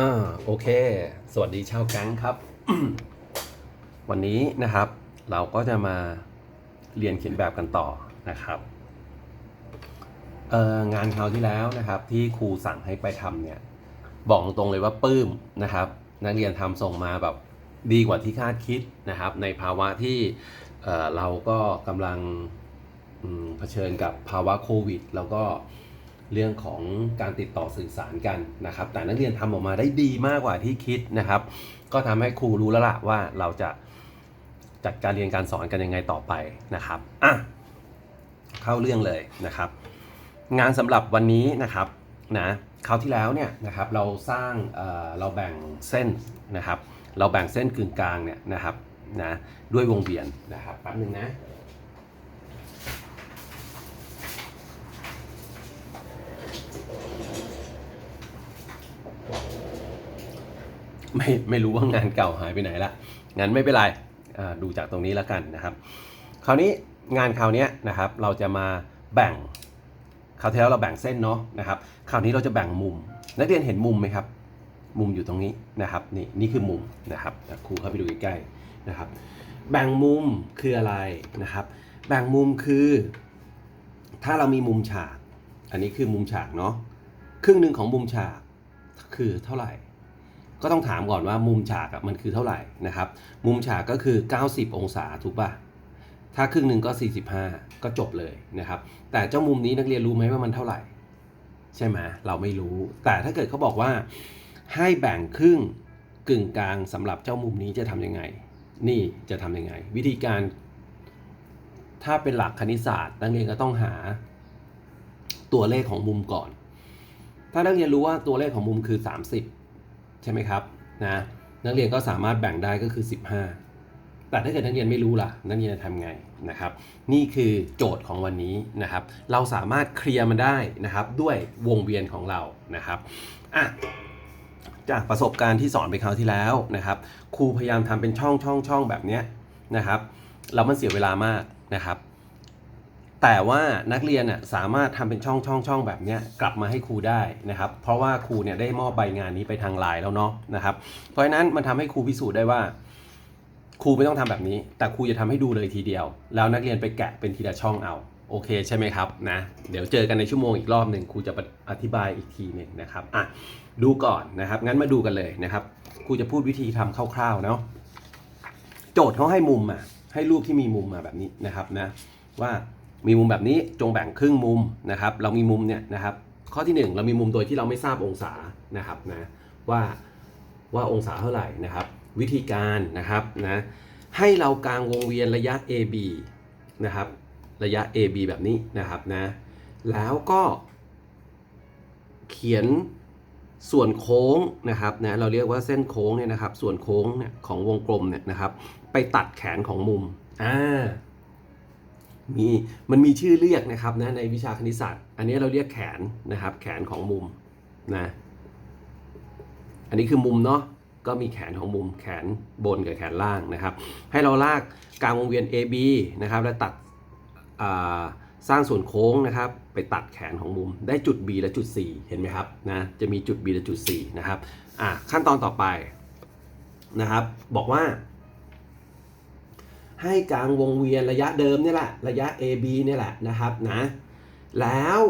อ่าโอเค สวัสดีชาวแก๊งครับ วันนี้นะครับ เราก็จะมาเรียนเขียนแบบกันต่อนะครับเอ่องานคราวที่แล้วนะครับ ที่ครูสั่งให้ไปทำเนี่ย บอกตรงเลยว่าปื้มนะครับ นักเรียนทำส่งมาแบบดีกว่าที่คาดคิดนะครับ ในภาวะที่เอ่อเราก็กำลังเผชิญกับภาวะโควิด แล้วก็ เรื่องของการติดต่อสื่อสารกันนะครับ แต่นักเรียนทำออกมาได้ดีมากกว่าที่คิดนะครับ ก็ทำให้ครูรู้แล้วล่ะว่าเราจะจัดการเรียนการสอนกันยังไงต่อไปนะครับอะเข้าเรื่องเลยนะครับ งานสำหรับวันนี้นะครับนะคราวที่แล้วเนี่ยนะครับเราสร้างเเราแบ่งเส้นนะครับ เราแบ่งเส้นกึ่งกลางเนี่ยนะครับนะด้วยวงเวียนนะครับแป๊บนึงนะ ไม่ไม่รู้ว่างานเก่าหายไปไหนละงั้นไม่เป็นไรดูจากตรงนี้แล้วกันนะครับ คราวนี้งานคราวนี้นะครับเราจะมาแบ่งคราวที่แล้วเราแบ่งเส้นเนาะนะครับ คราวนี้เราจะแบ่งมุม นักเรียนเห็นมุมไหมครับ มุมอยู่ตรงนี้นะครับนี่นี่คือมุมนะครับครูเข้าไปดูใกล้ๆนะครับ แบ่งมุมคืออะไรนะครับ แบ่งมุมคือ ถ้าเรามีมุมฉาก อันนี้คือมุมฉากเนาะครึ่งหนึ่งของมุมฉากคือเท่าไหร่ ก็ต้องถามก่อนว่ามุมฉากมันคือเท่าไหร่นะครับ มุมฉากก็คือ 90 องศาถูกป่ะ ถ้าครึ่งหนึ่งก็ 45 ก็จบเลยนะครับ แต่เจ้ามุมนี้นักเรียนรู้ไหมว่ามันเท่าไหร่ ใช่ไหมเราไม่รู้ แต่ถ้าเกิดเขาบอกว่าให้แบ่งครึ่งกึ่งกลางสำหรับเจ้ามุมนี้จะทำยังไง นี่จะทำยังไง วิธีการ ถ้าเป็นหลักคณิตศาสตร์นักเรียนก็ต้องหาตัวเลขของมุมก่อน ถ้านักเรียนรู้ว่าตัวเลขของมุมคือ 30 ใช่ไหมครับนะนักเรียนก็สามารถแบ่งได้ก็คือ 15 แต่ถ้าเกิดนักเรียนไม่รู้ล่ะ นักเรียนจะทำไงนะครับ นี่คือโจทย์ของวันนี้นะครับ เราสามารถเคลียร์มันได้นะครับ ด้วยวงเวียนของเรานะครับอะจากประสบการณ์ที่สอนไปคราวที่แล้วนะครับ ครูพยายามทำเป็นช่องช่องช่องแบบเนี้ยนะครับแล้วมันเสียเวลามากนะครับ แต่ว่านักเรียนน่ะสามารถทำเป็นช่องช่องช่องแบบนี้กลับมาให้ครูได้นะครับ เพราะว่าครูเนี่ยได้มอบใบงานนี้ไปทางไลน์แล้วเนาะนะครับ เพราะฉะนั้นมันทำให้ครูพิสูจน์ได้ว่า ครูไม่ต้องทำแบบนี้ แต่ครูจะทำให้ดูเลยทีเดียว แล้วนักเรียนไปแกะเป็นทีละช่องเอาโอเคใช่ไหมครับนะเดี๋ยวเจอกันในชั่วโมงอีกรอบหนึ่งครูจะอธิบายอีกทีหนึ่งนะครับอะดูก่อนนะครับ งั้นมาดูกันเลยนะครับครูจะพูดวิธีทำคร่าวๆเนาะโจทย์เขาให้มุมมาให้รูปที่มีมุมมาแบบนี้นะครับนะว่า มีมุมแบบนี้จงแบ่งครึ่งมุมนะครับ เรามีมุมเนี่ยนะครับ ข้อที่หนึ่งเรามีมุมโดยที่เราไม่ทราบองศานะครับนะว่าว่าองศาเท่าไหร่นะครับ วิธีการนะครับนะให้เรากางวงเวียนระยะ AB นะครับ ระยะ AB แบบนี้นะครับนะแล้วก็เขียนส่วนโค้งนะครับนะเราเรียกว่าเส้นโค้งเนี่ยนะครับ ส่วนโค้งเนี่ยของวงกลมเนี่ยนะครับ ไปตัดแขนของมุมอ่า มีมันมีชื่อเรียกนะครับนะในวิชาคณิตศาสตร์ อันนี้เราเรียกแขนนะครับ แขนของมุมนะอันนี้คือมุมเนาะก็มีแขนของมุมแขนบนกับแขนล่างนะครับ ให้เราลากกลางวงเวียน AB นะครับแล้วตัดสร้างส่วนโค้งนะครับ ไปตัดแขนของมุมได้จุด B และจุด C เห็นไหมครับนะจะมีจุด B และจุด C นะครับอะขั้นตอนต่อไปนะครับ บอกว่า ให้กลางวงเวียนระยะเดิมเนี่ยแหละระยะ AB เนี่ยแหละนะครับนะแล้ว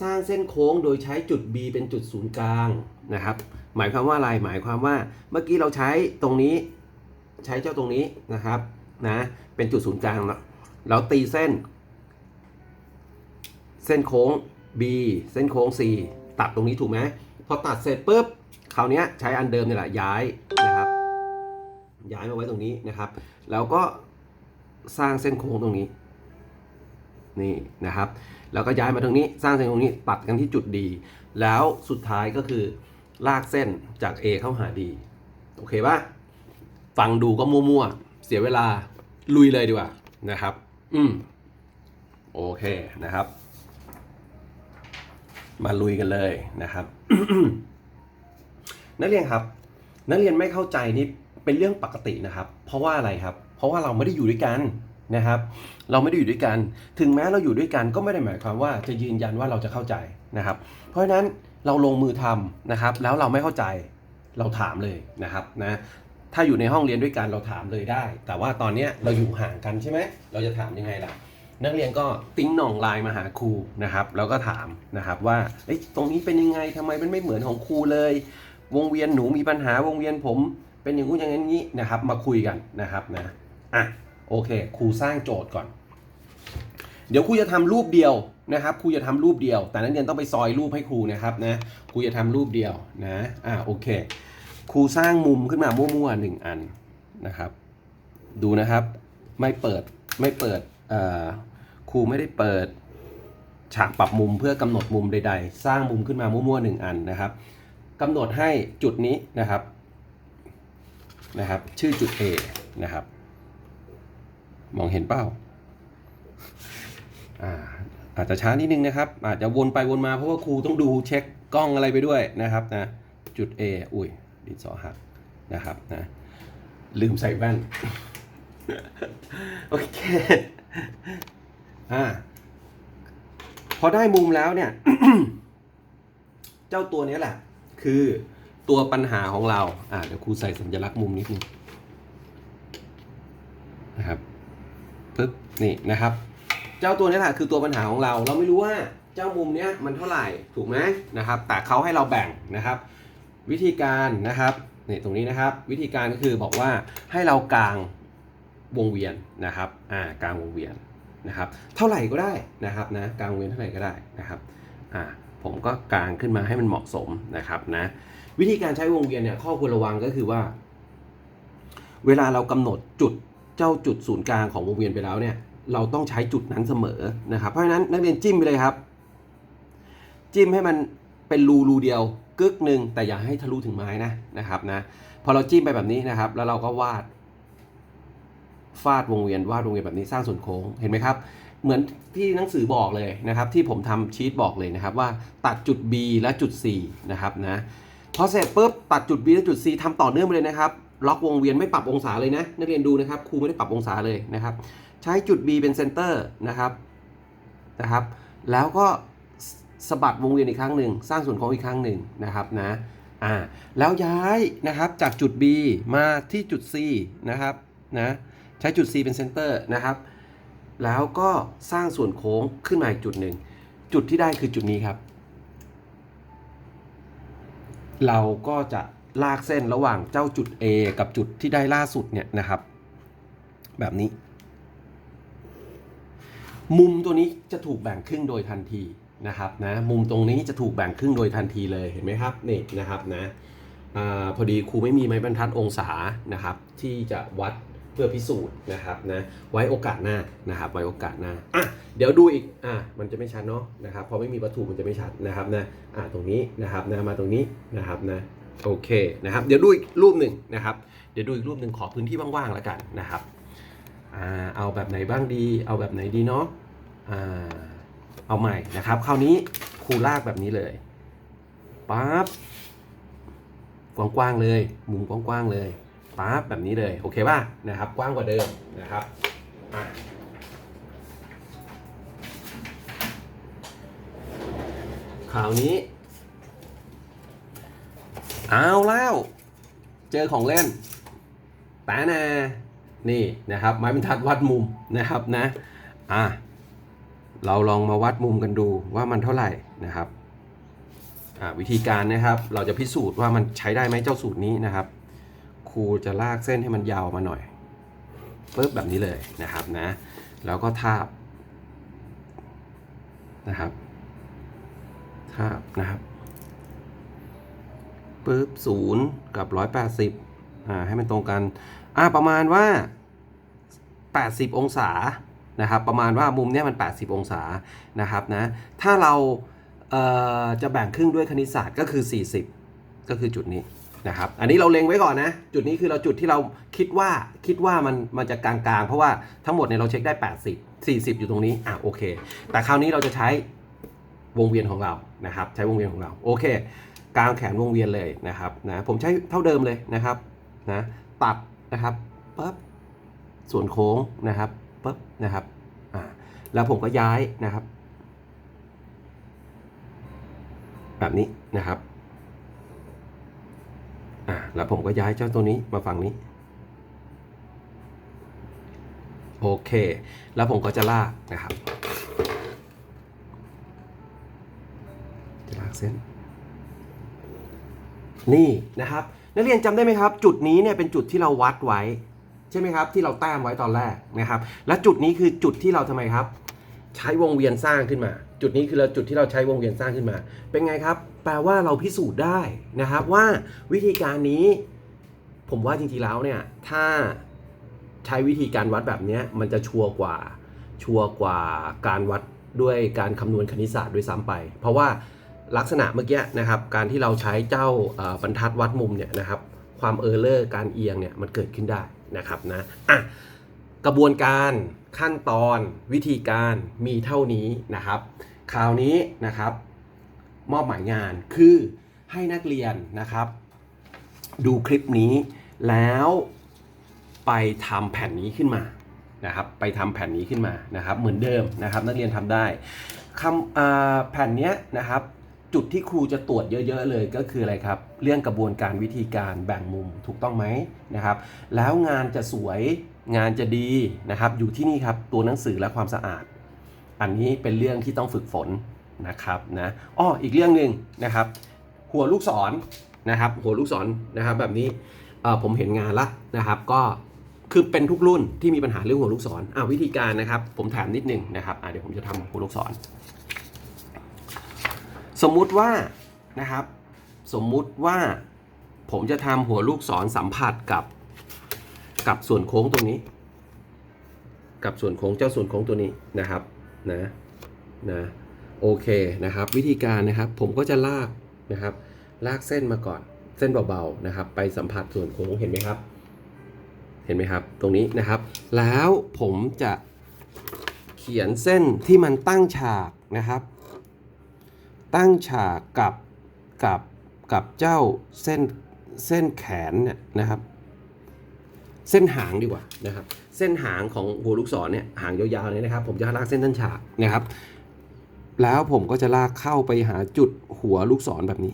สร้างเส้นโค้งโดยใช้จุด B เป็นจุดศูนย์กลางนะครับ หมายความว่าอะไรหมายความว่าเมื่อกี้เราใช้ตรงนี้ใช้เจ้าตรงนี้นะครับนะเป็นจุดศูนย์กลางแล้วเราตีเส้น เส้นโค้ง B เส้นโค้ง C ตัดตรงนี้ถูกไหมพอตัดเสร็จปุ๊บคราวนี้ใช้อันเดิมนี่แหละย้ายนะครับ ย้ายมาไว้ตรงนี้นะครับ แล้วก็ สร้างเส้นโค้งตรงนี้นี่นะครับแล้วก็ย้ายมาตรงนี้สร้างเส้นตรงนี้ตัดกันที่จุดดี แล้วสุดท้ายก็คือลากเส้นจาก A เข้าหา D โอเคปะฟังดูก็มั่วๆ เสียเวลาลุยเลยดีกว่านะครับ อืมโอเคนะครับ มาลุยกันเลยนะครับ นักเรียนครับ นักเรียนไม่เข้าใจนี่ เป็นเรื่องปกตินะครับ เพราะว่าอะไรครับ เพราะว่าเราไม่ได้อยู่ด้วยกันนะครับ เราไม่ได้อยู่ด้วยกัน ถึงแม้เราอยู่ด้วยกันก็ไม่ได้หมายความว่าจะยืนยันว่าเราจะเข้าใจนะครับ เพราะฉะนั้นเราลงมือทำนะครับ แล้วเราไม่เข้าใจเราถามเลยนะครับนะถ้าอยู่ในห้องเรียนด้วยกันเราถามเลยได้ แต่ว่าตอนนี้เราอยู่ห่างกันใช่ไหมเราจะถามยังไงล่ะ นักเรียนก็ติ้งหน่องไลน์มาหาครูนะครับ แล้วก็ถามนะครับว่าเอ้ตรงนี้เป็นยังไงทำไมมันไม่เหมือนของครูเลย วงเวียนหนูมีปัญหาวงเวียนผม เป็นอย่างงู้นอย่างนี้นะครับ มาคุยกันนะครับนะอะโอเคครูสร้างโจทย์ก่อน เดี๋ยวครูจะทำรูปเดียวนะครับครูจะทำรูปเดียว แต่นักเรียนต้องไปซอยรูปให้ครูนะครับนะครูจะทำรูปเดียวนะอะโอเคครูสร้างมุมขึ้นมามั่วๆหนึ่งอันนะครับ ดูนะครับไม่เปิดไม่เปิดเอ่อครูไม่ได้เปิดฉากปรับมุมเพื่อกำหนดมุมใด ๆ สร้างมุมขึ้นมามั่วๆหนึ่งอันนะครับกำหนดให้จุดนี้นะครับ นะครับ ชื่อจุด A นะครับ มองเห็นเป้าอ่าอาจจะช้านิดนึงนะครับ อาจจะวนไปวนมาเพราะว่าครูต้องดูเช็คกล้องอะไรไปด้วยนะครับนะจุด A อุ้ยดินสอหักนะครับนะลืมใส่แว่นโอเคอ่าพอได้มุมแล้วเนี่ย เจ้าตัวนี้แหละ คือ ตัวปัญหาของเรา อ่าเดี๋ยวครูใส่สัญลักษณ์มุมนิดนึงนะครับปึ๊บนี่นะครับ เจ้าตัวนี้แหละคือตัวปัญหาของเรา เราไม่รู้ว่าเจ้ามุมเนี้ยมันเท่าไหร่ถูกไหมนะครับ แต่เขาให้เราแบ่งนะครับ วิธีการนะครับนี่ตรงนี้นะครับ วิธีการก็คือบอกว่าให้เรากางวงเวียนนะครับอ่ากางวงเวียนนะครับ เท่าไหร่ก็ได้นะครับนะกางวงเวียนเท่าไหร่ก็ได้นะครับอ่าผมก็กางขึ้นมาให้มันเหมาะสมนะครับนะ วิธีการใช้วงเวียนเนี่ยข้อควรระวังก็คือว่า เวลาเรากำหนดจุดเจ้าจุดศูนย์กลางของวงเวียนไปแล้วเนี่ยเราต้องใช้จุดนั้นเสมอนะครับ เพราะฉะนั้นนักเรียนจิ้มไปเลยครับ จิ้มให้มันเป็นรูรูเดียวกึกหนึ่งแต่อย่าให้ทะลุถึงไม้นะนะครับนะพอเราจิ้มไปแบบนี้นะครับ แล้วเราก็วาดฟาดวงเวียนวาดวงเวียนแบบนี้สร้างส่วนโค้งเห็นไหมครับ เหมือนที่หนังสือบอกเลยนะครับ ที่ผมทำชีตบอกเลยนะครับว่าตัดจุด B และจุด C นะครับนะ พอเสร็จปุ๊บตัดจุด B และจุด C ทำต่อเนื่องไปเลยนะครับ ล็อกวงเวียนไม่ปรับองศาเลยนะ นักเรียนดูนะครับครูไม่ได้ปรับองศาเลยนะครับ ใช้จุด B เป็นเซนเตอร์นะครับนะครับ แล้วก็สสะบัดวงเวียนอีกครั้งหนึ่งสร้างส่วนโค้งอีกครั้งหนึ่งนะครับนะอ่าแล้วย้ายนะครับจากจุด B มาที่จุด C นะครับนะใช้จุด C เป็นเซนเตอร์นะครับ แล้วก็สร้างส่วนโค้งขึ้นมาอีกจุดหนึ่งจุดที่ได้คือจุดนี้ครับ เราก็จะลากเส้นระหว่างเจ้าจุด A กับจุดที่ได้ล่าสุดเนี่ยนะครับ แบบนี้ มุมตัวนี้จะถูกแบ่งครึ่งโดยทันทีนะครับนะมุมตรงนี้จะถูกแบ่งครึ่งโดยทันทีเลยเห็นไหมครับนี่นะครับนะอพอดีครูไม่มีไม้บรรทัดองศานะครับ ที่จะวัด เพื่อพิสูจน์นะครับนะไว้โอกาสหน้านะครับไว้โอกาสหน้าอะเดี๋ยวดูอีกอะมันจะไม่ชัดเนาะนะครับพอไม่มีวัตถุมันจะไม่ชัดนะครับนะอะตรงนี้นะครับนะมาตรงนี้นะครับนะโอเคนะครับเดี๋ยวดูอีกรูปหนึ่งนะครับ เดี๋ยวดูอีกรูปหนึ่งขอพื้นที่ว่างๆแล้วกันนะครับอ่าเอาแบบไหนบ้างดี เอาแบบไหนดีเนาะอ่าเอาใหม่นะครับคราวนี้ครูลากแบบนี้เลยปั๊บกว้างๆเลย มุมกว้างๆเลย ปั๊บแบบนี้เลยโอเคป่ะนะครับ กว้างกว่าเดิมนะครับอะคราวนี้ เอาแล้ว เจอของเล่นแปะนานี่นะครับ ไม้บรรทัดวัดมุมนะครับนะอะเราลองมาวัดมุมกันดูว่ามันเท่าไหร่นะครับวิธีการนะครับ เราจะพิสูจน์ว่ามันใช้ได้ไหมเจ้าสูตรนี้นะครับ รูจะลากเส้นให้มันยาวมาหน่อยปึ๊บแบบนี้เลยนะครับนะแล้วก็ทาบนะครับทาบนะครับปึ๊บศูนย์กับร้อยแปดสิบอ่าให้มันตรงกันอ่าประมาณว่า 80 องศานะครับประมาณว่ามุมเนี้ยมัน 80 องศานะครับนะถ้าเราเอ่อจะแบ่งครึ่งด้วยคณิตศาสตร์ก็คือ 40 ก็คือจุดนี้ นะครับ อันนี้เราเล็งไว้ก่อนนะ จุดนี้คือเราจุดที่เราคิดว่าคิดว่ามันมันจะกลางๆ เพราะว่าทั้งหมดเนี่ยเราเช็คได้ 80 40 อยู่ตรงนี้ อะโอเค แต่คราวนี้เราจะใช้วงเวียนของเรานะครับ ใช้วงเวียนของเรา โอเค กลางแขนวงเวียนเลยนะครับนะผมใช้เท่าเดิมเลยนะครับนะตัดนะครับปั๊บส่วนโค้งนะครับปุ๊บนะครับอ่าแล้วผมก็ย้ายนะครับ แบบนี้นะครับ แล้วผมก็ย้ายเจ้าตัวนี้มาฝั่งนี้ โอเค แล้วผมก็จะลากนะครับ จะลากเส้น นี่นะครับ นักเรียนจำได้ไหมครับ จุดนี้เนี่ยเป็นจุดที่เราวัดไว้ ใช่ไหมครับ ที่เราแต้มไว้ตอนแรกนะครับ และจุดนี้คือจุดที่เราทำไมครับ ใช้วงเวียนสร้างขึ้นมา จุดนี้คือเราจุดที่เราใช้วงเวียนสร้างขึ้นมา เป็นไงครับ แปลว่าเราพิสูจน์ได้นะครับว่าวิธีการนี้ ผมว่าจริงๆแล้วเนี่ยถ้าใช้วิธีการวัดแบบนี้มันจะชัวร์กว่าชัวร์กว่าการวัดด้วยการคำนวณคณิตศาสตร์ด้วยซ้ำไป เพราะว่าลักษณะเมื่อกี้นะครับ การที่เราใช้เจ้าบรรทัดวัดมุมเนี่ยนะครับ ความเออร์เลอร์การเอียงเนี่ยมันเกิดขึ้นได้นะครับนะอะกระบวนการขั้นตอนวิธีการมีเท่านี้นะครับ คราวนี้นะครับ มอบหมายงานคือให้นักเรียนนะครับ ดูคลิปนี้แล้วไปทำแผ่นนี้ขึ้นมานะครับไปทำแผ่นนี้ขึ้นมานะครับเหมือนเดิมนะครับนักเรียนทำได้คำอ่าแผ่นนี้นะครับจุดที่ครูจะตรวจเยอะ ๆ เลยก็คืออะไรครับ เรื่องกระบวนการวิธีการแบ่งมุมถูกต้องไหมนะครับ แล้วงานจะสวยงานจะดีนะครับ อยู่ที่นี่ครับตัวหนังสือและความสะอาด อันนี้เป็นเรื่องที่ต้องฝึกฝน นะครับนะอ้ออีกเรื่องหนึ่งนะครับ หัวลูกศรนะครับ หัวลูกศรนะครับ แบบนี้เอ่อผมเห็นงานละนะครับ ก็คือเป็นทุกรุ่นที่มีปัญหาเรื่องหัวลูกศรอ่าวิธีการนะครับ ผมถามนิดนึงนะครับอ่าเดี๋ยวผมจะทำหัวลูกศร สมมุติว่านะครับ สมมุติว่าผมจะทำหัวลูกศรสัมผัสกับ กับส่วนโค้งตรงนี้ กับส่วนโค้งเจ้าส่วนโค้งตัวนี้นะครับ นะนะ โอเคนะครับ วิธีการนะครับผมก็จะลากนะครับ ลากเส้นมาก่อน เส้นเบาๆนะครับ ไปสัมผัสส่วนโค้งเห็นไหมครับ เห็นไหมครับ ตรงนี้นะครับ แล้วผมจะเขียนเส้นที่มันตั้งฉากนะครับ ตั้งฉากกับกับกับเจ้าเส้นเส้นแขนเนี่ยนะครับ เส้นหางดีกว่านะครับ เส้นหางของหัวลูกศรเนี่ยหางยาวๆเนี่ยนะครับ ผมจะลากเส้นตั้งฉากนะครับ แล้วผมก็จะลากเข้าไปหาจุดหัวลูกศรแบบนี้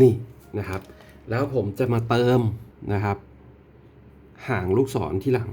นี่นะครับ แล้วผมจะมาเติมนะครับ ห่างลูกศรที่หลัง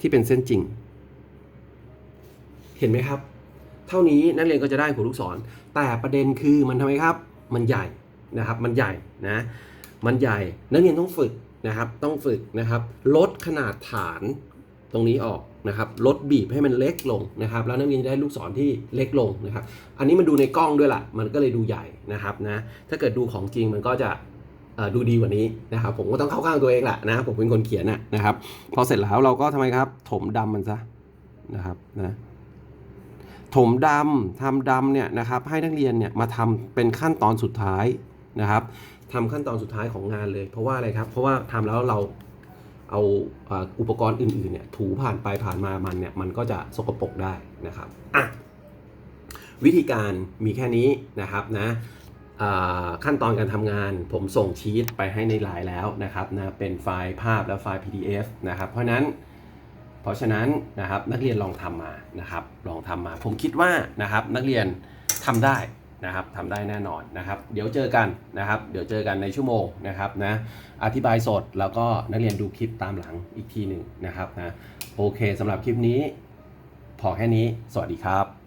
ที่เป็นเส้นจริง เห็นไหมครับ เท่านี้นักเรียนก็จะได้หัวลูกศร แต่ประเด็นคือมันทำไมครับ มันใหญ่นะครับ มันใหญ่นะ มันใหญ่ นักเรียนต้องฝึก นะครับ ต้องฝึกนะครับ ลดขนาดฐานตรงนี้ออกนะครับ ลดบีบให้มันเล็กลงนะครับ แล้วนักเรียนจะได้ลูกศรที่เล็กลงนะครับ อันนี้มันดูในกล้องด้วยล่ะ มันก็เลยดูใหญ่นะครับนะ ถ้าเกิดดูของจริงมันก็จะดูดีกว่านี้นะครับ ผมก็ต้องเข้าข้างตัวเองแหละนะผมเป็นคนเขียนน่ะนะครับ พอเสร็จแล้วเราก็ทำไมครับ ถมดำมันซะนะครับนะถมดำทำดำเนี่ยนะครับให้นักเรียนเนี่ยมาทำเป็นขั้นตอนสุดท้ายนะครับ ทำขั้นตอนสุดท้ายของงานเลย เพราะว่าอะไรครับ เพราะว่าทำแล้วเราเอาอุปกรณ์อื่นๆเนี่ยถูผ่านไปผ่านมามันเนี่ยมันก็จะสกปรกได้นะครับอะวิธีการมีแค่นี้นะครับนะขั้นตอนการทำงานผมส่งชีตไปให้ในไลน์แล้วนะครับนะเป็นไฟล์ภาพและไฟล์ PDF นะครับ เพราะนั้นเพราะฉะนั้นนะครับนักเรียนลองทำมานะครับลองทำมา ผมคิดว่านะครับนักเรียนทำได้ นะครับทำได้แน่นอนนะครับ เดี๋ยวเจอกันนะครับ เดี๋ยวเจอกันในชั่วโมงนะครับนะอธิบายสดแล้วก็นักเรียนดูคลิปตามหลังอีกทีหนึ่งนะครับนะโอเคสำหรับคลิปนี้ พอแค่นี้ สวัสดีครับ